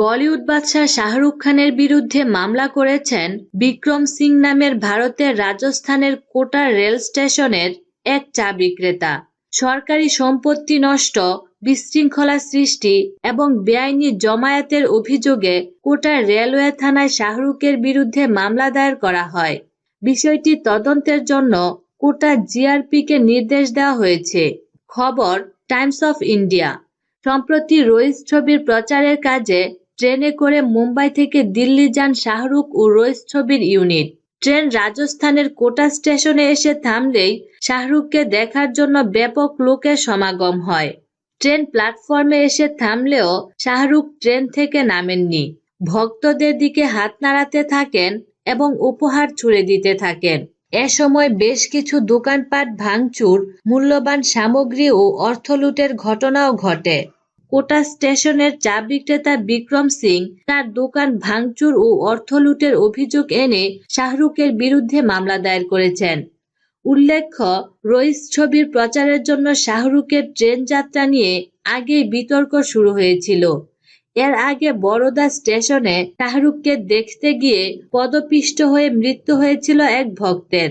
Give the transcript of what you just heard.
বলিউড বাদশাহ শাহরুখ খানের বিরুদ্ধে মামলা করেছেন বিক্রম সিং নামের ভারতের রাজস্থানের কোটা রেল স্টেশনের এক চা বিক্রেতা। সরকারি সম্পত্তি নষ্ট, বিশৃঙ্খলা সৃষ্টি এবং বেআইনি জমায়েতের অভিযোগে কোটা রেলওয়ে থানায় শাহরুখের বিরুদ্ধে মামলা দায়ের করা হয়। বিষয়টি তদন্তের জন্য কোটা জিআরপিকে নির্দেশ দেওয়া হয়েছে। খবর, টাইমস অফ ইন্ডিয়া। সম্প্রতি রইস ছবির প্রচারের কাজে ট্রেনে করে মুম্বাই থেকে দিল্লি যান শাহরুখ ও রইস ছবির ইউনিট। ট্রেন রাজস্থানের কোটা স্টেশনে এসে থামলেই শাহরুখকে দেখার জন্য ব্যাপক লোকের সমাগম হয়। ট্রেন প্ল্যাটফর্মে এসে থামলেও শাহরুখ ট্রেন থেকে নামেননি। ভক্তদের দিকে হাত নাড়াতে থাকেন এবং উপহার ছুড়ে দিতে থাকেন। এ সময় বেশ কিছু দোকানপাট, ভাঙচুর, মূল্যবান সামগ্রী ও অর্থ লুটের ঘটনাও ঘটে। কোটা স্টেশনের চা বিক্রেতা বিক্রম সিং তার দোকান ভাঙচুর ও অর্থ লুটের অভিযোগ এনে শাহরুখের বিরুদ্ধে মামলা দায়ের করেছেন। উল্লেখ্য, রইস ছবির প্রচারের জন্য শাহরুখের ট্রেন যাত্রা নিয়ে আগেই বিতর্ক শুরু হয়েছিল। এর আগে বড়দা স্টেশনে শাহরুখকে দেখতে গিয়ে পদপিষ্ট হয়ে মৃত্যু হয়েছিল এক ভক্তের।